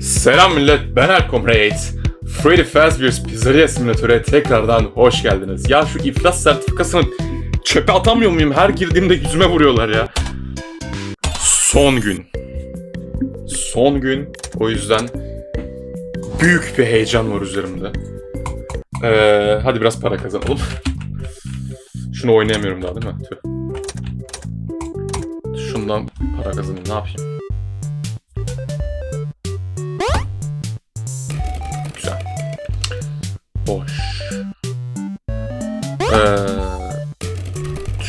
Selam millet, ben Erkom Reis. Freddy Fazbear's Pizzeria Simülatör'e tekrardan hoş geldiniz. Ya şu iflas sertifikasını çöpe atamıyor muyum? Her girdiğimde yüzüme vuruyorlar ya. Son gün. Son gün. O yüzden büyük bir heyecan var üzerimde. Ee, hadi biraz para kazanalım. Şunu oynayamıyorum daha değil mi? Tüh. Şundan para kazanayım ne yapayım?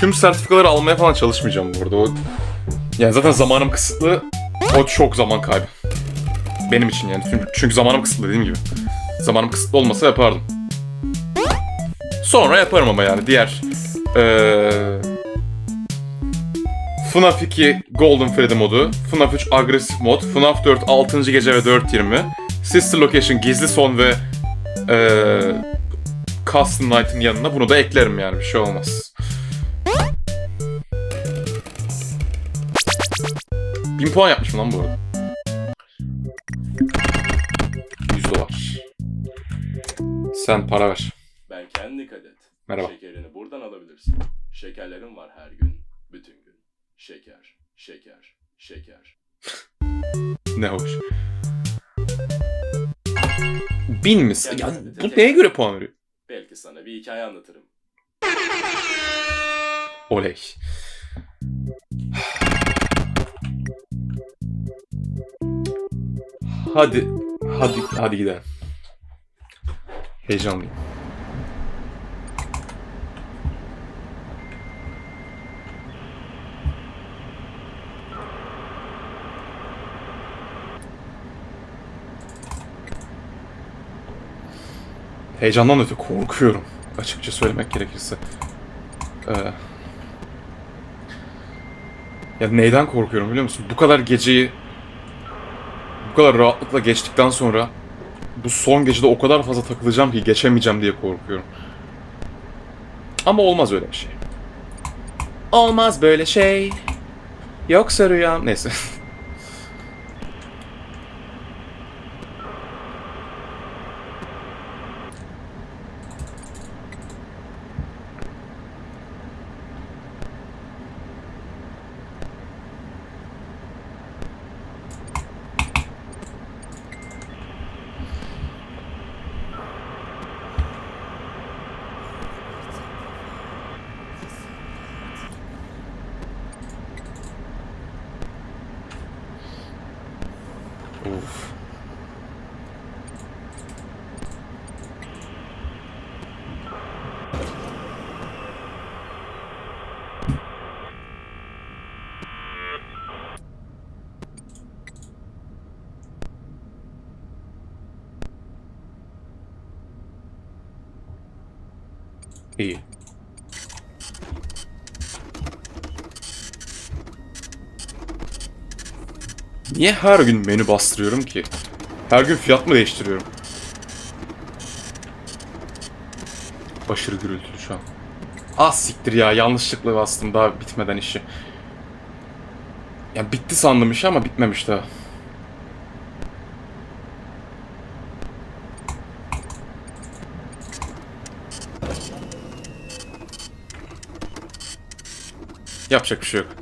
Tüm sertifikaları almaya falan çalışmayacağım burada. O, yani zaten zamanım kısıtlı. O çok zaman kaybı. Benim için yani. Çünkü, çünkü zamanım kısıtlı dediğim gibi. Zamanım kısıtlı olmasa yapardım. Sonra yaparım ama yani diğer ee, FNAF 2 Golden Freddy modu, FNAF 3 agresif mod, FNAF 4 6. gece ve 4.20, Sister Location gizli son ve ee, Custom Night'ın yanına bunu da eklerim yani bir şey olmaz. 1000 puan yapmışım lan bu arada. 100 dolar. Sen para ver. Ben kendi kadet. Merhaba. Şekerini buradan alabilirsin. Şekerlerim var her gün. Bütün gün. Şeker, şeker, şeker. Ne hoş. Bin mi? Ya, bu neye göre puan veriyor? Belki sana bir hikaye anlatırım. Oley. Hadi, hadi, hadi gidelim. Heyecanlıyım. Heyecandan öte korkuyorum. Açıkça söylemek gerekirse. Ee, ya neyden korkuyorum biliyor musun? Bu kadar geceyi kadar rahatlıkla geçtikten sonra bu son gecede o kadar fazla takılacağım ki geçemeyeceğim diye korkuyorum. Ama olmaz öyle bir şey. Olmaz böyle şey. Yoksa rüyam... Neyse. Of. İyi. Niye her gün menü bastırıyorum ki? Her gün fiyat mı değiştiriyorum? Aşırı gürültülü şu an. Ah siktir ya yanlışlıkla bastım daha bitmeden işi. Ya bitti sandım işi ama bitmemiş daha. Yapacak bir şey yok.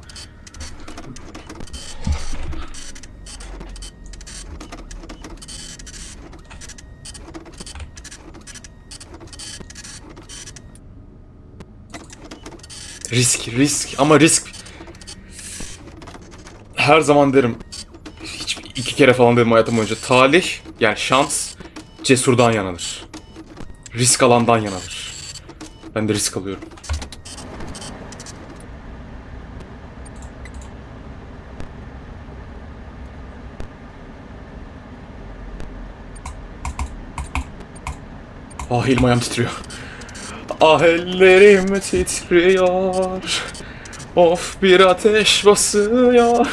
Risk, risk ama risk her zaman derim hiç iki kere falan dedim hayatım boyunca talih yani şans cesurdan yanadır. Risk alandan yanadır. Ben de risk alıyorum. Ah elim ayağım titriyor. Ah ellerim titriyor. Of bir ateş basıyor.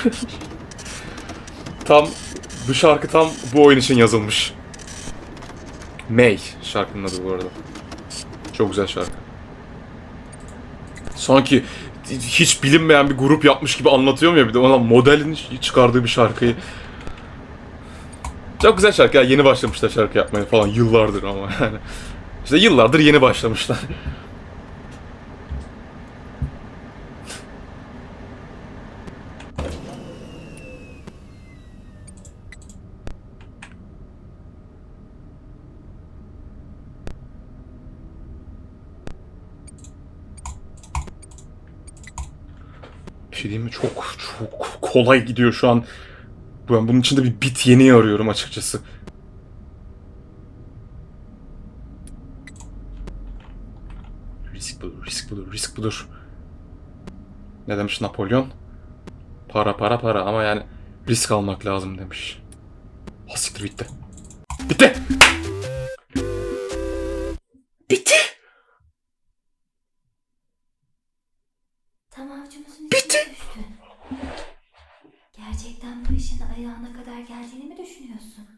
tam bu şarkı tam bu oyun için yazılmış. May şarkının adı bu arada. Çok güzel şarkı. Sanki hiç bilinmeyen bir grup yapmış gibi anlatıyorum ya bir de ona modelin çıkardığı bir şarkıyı. Çok güzel şarkı ya. Yeni başlamışlar şarkı yapmaya falan. Yıllardır ama yani. İşte yıllardır yeni başlamışlar. Bir şey mi? Çok çok kolay gidiyor şu an. Ben bunun için de bir bit yeni arıyorum açıkçası. Risk budur, risk budur, risk budur. Ne demiş Napolyon? Para para para ama yani risk almak lazım demiş. Ha siktir bitti. Bitti! Bitti! Tam avcumuzun içine düştün. Gerçekten bu işin ayağına kadar geldiğini mi düşünüyorsun?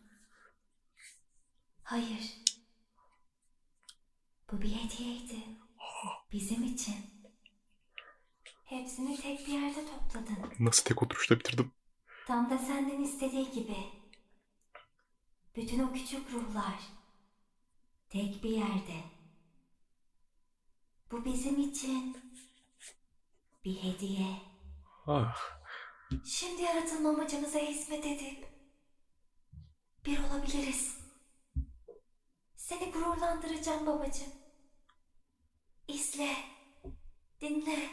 Hayır. Bu bir hediyeydi. Bizim için. Hepsini tek bir yerde topladın. Nasıl tek oturuşta bitirdim? Tam da senden istediği gibi. Bütün o küçük ruhlar. Tek bir yerde. Bu bizim için. Bir hediye. Ah. Şimdi yaratılma amacımıza hizmet edip bir olabiliriz. Seni gururlandıracağım babacığım. İzle, dinle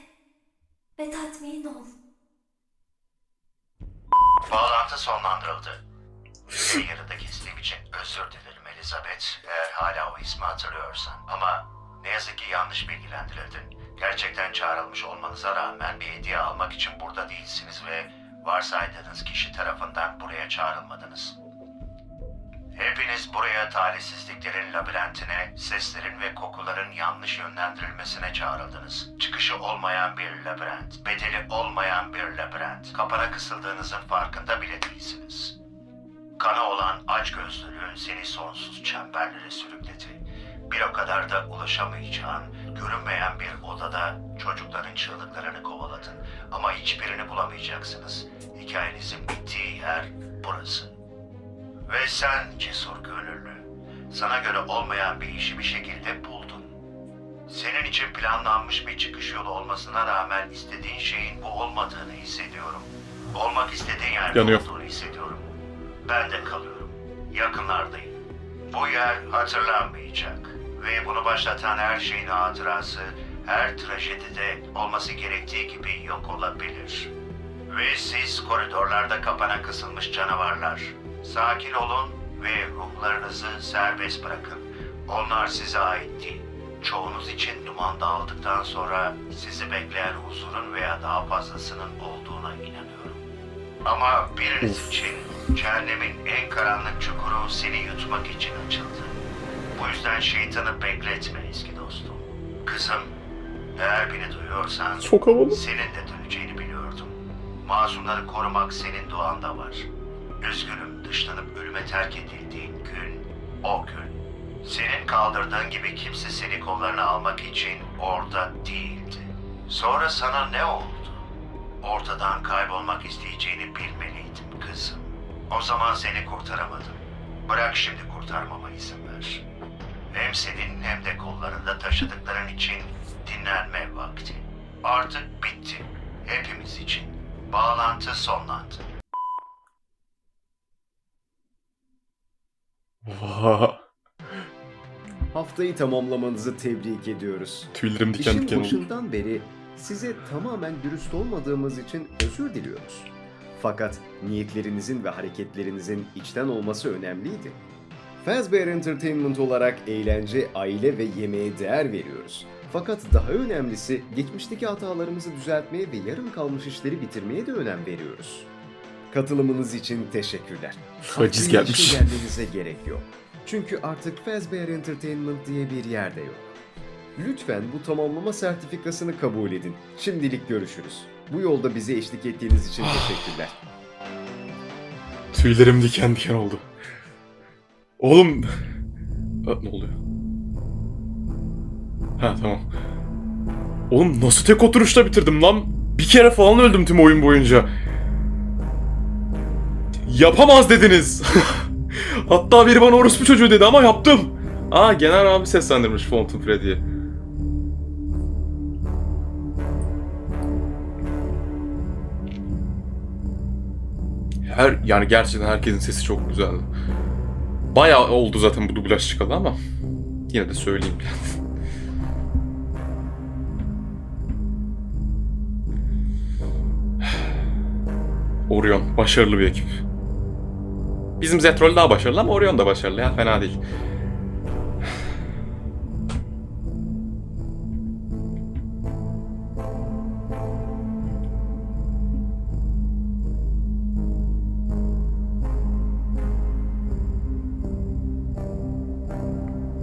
ve tatmin ol. Bağlantı sonlandırıldı. Seni yarıda kestiğim için özür dilerim Elizabeth. Eğer hala o ismi hatırlıyorsan. Ama ne yazık ki yanlış bilgilendirildin. Gerçekten çağrılmış olmanıza rağmen bir hediye almak için burada değilsiniz ve varsaydığınız kişi tarafından buraya çağrılmadınız. Hepiniz buraya talihsizliklerin labirentine, seslerin ve kokuların yanlış yönlendirilmesine çağrıldınız. Çıkışı olmayan bir labirent, bedeli olmayan bir labirent. Kapana kısıldığınızın farkında bile değilsiniz. Kana olan açgözlülüğün seni sonsuz çemberlere sürükledi. Bir o kadar da ulaşamayacağın, görünmeyen bir odada çocukların çığlıklarını kovaladın. Ama hiçbirini bulamayacaksınız. Hikayenizin bittiği yer burası. Ve sen cesur gönüllü, sana göre olmayan bir işi bir şekilde buldun. Senin için planlanmış bir çıkış yolu olmasına rağmen istediğin şeyin bu olmadığını hissediyorum. Olmak istediğin yerde Yanıyor. olduğunu hissediyorum. Ben de kalıyorum. Yakınlardayım. Bu yer hatırlanmayacak. Ve bunu başlatan her şeyin hatırası, her trajedide olması gerektiği gibi yok olabilir. Ve siz koridorlarda kapana kısılmış canavarlar. Sakin olun ve ruhlarınızı serbest bırakın. Onlar size ait değil. Çoğunuz için duman dağıldıktan sonra sizi bekleyen huzurun veya daha fazlasının olduğuna inanıyorum. Ama biriniz için cehennemin en karanlık çukuru seni yutmak için açıldı. Bu yüzden şeytanı bekletme eski dostum. Kızım, eğer beni duyuyorsan Çok havalı. senin de döneceğini biliyordum. Masumları korumak senin doğanda var. Üzgünüm dışlanıp ölüme terk edildiğin gün, o gün. Senin kaldırdığın gibi kimse seni kollarına almak için orada değildi. Sonra sana ne oldu? Ortadan kaybolmak isteyeceğini bilmeliydim kızım. O zaman seni kurtaramadım. Bırak şimdi kurtarmama izin ver. Hem senin hem de kollarında taşıdıkların için dinlenme vakti. Artık bitti. Hepimiz için. Bağlantı sonlandı. Haftayı tamamlamanızı tebrik ediyoruz. Tüylerim diken İşin diken oldu. başından beri size tamamen dürüst olmadığımız için özür diliyoruz. Fakat niyetlerinizin ve hareketlerinizin içten olması önemliydi. Fazbear Entertainment olarak eğlence, aile ve yemeğe değer veriyoruz. Fakat daha önemlisi geçmişteki hatalarımızı düzeltmeye ve yarım kalmış işleri bitirmeye de önem veriyoruz. Katılımınız için teşekkürler. Haciz gelmiş. gelmenize gerek yok. Çünkü artık Fazbear Entertainment diye bir yerde yok. Lütfen bu tamamlama sertifikasını kabul edin. Şimdilik görüşürüz. Bu yolda bize eşlik ettiğiniz için teşekkürler. Tüylerim diken diken oldu. Oğlum... Aa, ne oluyor? Ha tamam. Oğlum nasıl tek oturuşta bitirdim lan? Bir kere falan öldüm tüm oyun boyunca. Yapamaz dediniz. Hatta biri bana orospu çocuğu dedi ama yaptım. Aa genel abi seslendirmiş Fountain Freddy'yi. Her yani gerçekten herkesin sesi çok güzeldi. Bayağı oldu zaten bu dublaj çıkalı ama yine de söyleyeyim. Orion başarılı bir ekip. Bizim Zetrol daha başarılı ama Orion da başarılı ya fena değil.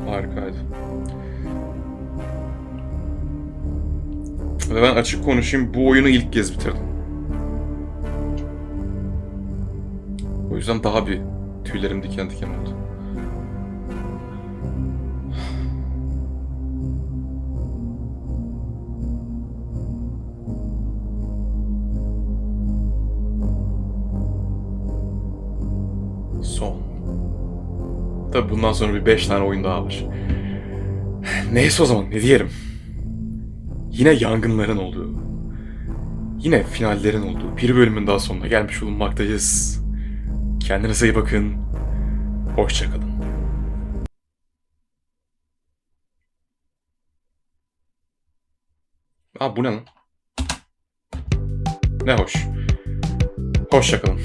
Harikaydı. Ve ben açık konuşayım bu oyunu ilk kez bitirdim. Yüzden daha bir tüylerim diken diken oldu. Son. Tabi bundan sonra bir 5 tane oyun daha var. Neyse o zaman ne diyelim. Yine yangınların olduğu, yine finallerin olduğu bir bölümün daha sonuna gelmiş bulunmaktayız. Kendinize iyi bakın. Hoşçakalın. Aa bu ne lan? Ne hoş. Hoşçakalın.